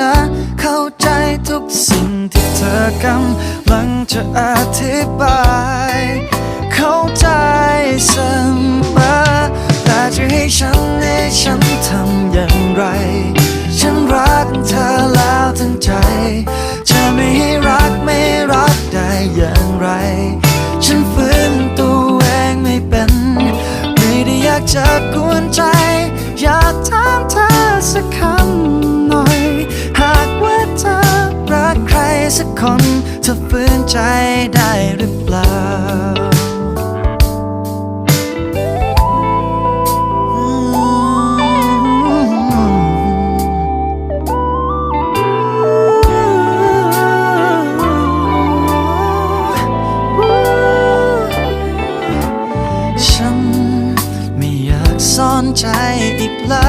เธอบอกนะ เข้าใจทุกสิ่งที่เธอกำลังจะอธิบาย เข้าใจเสมอแต่จะให้ฉันให้ฉันทำอย่างไร ฉันรักเธอแล้วทั้งใจ จะไม่ให้รักไม่รักได้อย่างไร ฉันฝืนตัวเองไม่เป็น ไม่ได้อยากจะกวนใจ อยากถา สักคนเธอฟื้นใจได้หรือเปล่า ฉันไม่อยากซ่อนใจอีกแล้ว